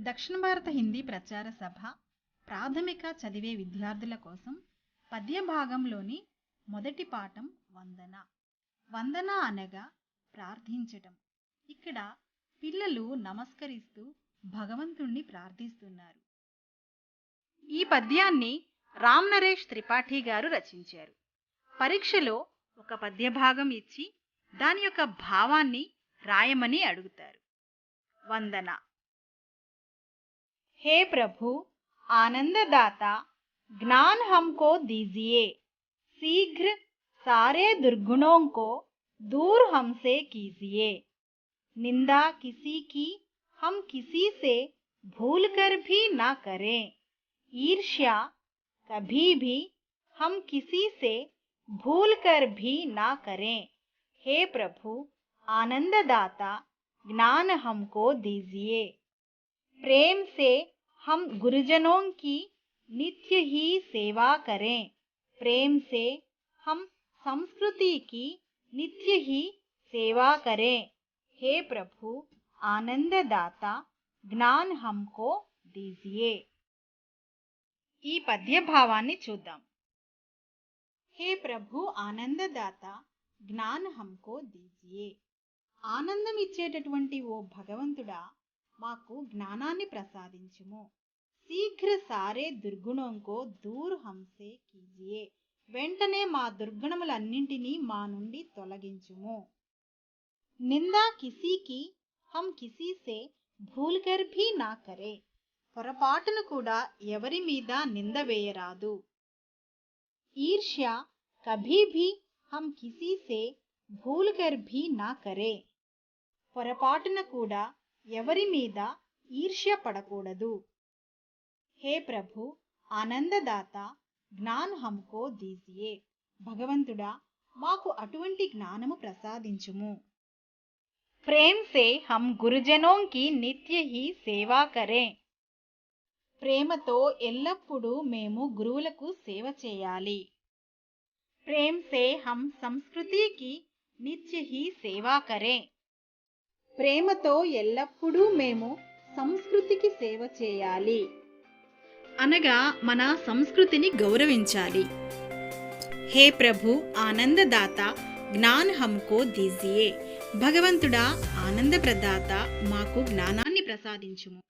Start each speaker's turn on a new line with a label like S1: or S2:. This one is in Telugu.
S1: దక్షిణ భారత హిందీ ప్రచార సభ ప్రాథమిక చదివే విద్యార్థుల కోసం పద్య భాగంలోని మొదటి పాఠం వందన. వందన అనగా ప్రార్థించటం. ఇక్కడ పిల్లలు నమస్కరిస్తూ భగవంతుణ్ణి ప్రార్థిస్తున్నారు. ఈ పద్యాన్ని రామ్ నరేష్ త్రిపాఠి గారు రచించారు. పరీక్షలో ఒక పద్య భాగం ఇచ్చి దాని యొక్క భావాన్ని రాయమని అడుగుతారు. వందన. हे प्रभु, आनंददाता, ज्ञान हमको दीजिए। शीघ्र सारे दुर्गुणों को दूर हमसे कीजिए। निंदा किसी की हम किसी से भूल कर भी ना करें। ईर्ष्या कभी भी हम किसी से भूल कर भी ना करें। हे प्रभु, आनंददाता, ज्ञान हमको दीजिए। प्रेम से हम गुरुजनों की नित्य ही सेवा करें प्रेम से हम संस्कृति की नित्य ही सेवा करें हे प्रभु आनंददाता ज्ञान हमको दीजिए ఈ పద్య భావాన్ని చూద్దాం హే ప్రభు ఆనందదాత జ్ఞాన్ హంకో దీజియే ఆనందం ఇచ్చేటటువంటి ఓ భగవంతుడా మాకు జ్ఞానాన్ని ప్రసాదించుము. శీఘ్ర సారే దుర్గుణంకో దూర్ హంసే కీజియే. వెంటనే మా దుర్గుణములన్నింటినీ మా నుండి తొలగించుము. నిందా కిసీకి హం కిసీసే సే భీ నా కరే. పొరపాటును కూడా ఎవరి మీద నింద వేయరాదు. ఈర్ష్య కభీ భీ హం కిసీ సే భీ నా కరే. పొరపాటున కూడా ఎవరి మీద ఈర్ష్య పడకూడదు. హే ప్రభు ఆనందదాత జ్ఞాన్ హమ్కో దీజియే. భగవంతుడా మాకు అటువంటి జ్ఞానము ప్రసాదించుము. ప్రేమ్ సే హమ్ గురుజనోం కి నిత్య హీ సేవా కరే. ప్రేమతో ఎల్లప్పుడూ మేము గురువులకు సేవ చేయాలి. ప్రేమ్ సే హమ్ సంస్కృతికి నిత్య హీ సేవా కరే. ప్రేమతో ఎల్లప్పుడూ మేము సంస్కృతికి సేవ చేయాలి. అనగా మన సంస్కృతిని గౌరవించాలి. హే ప్రభు ఆనందదాత జ్ఞాన్ హమ్కో దీజియే. భగవంతుడా ఆనందప్రదాత మాకు జ్ఞానాన్ని ప్రసాదించుము.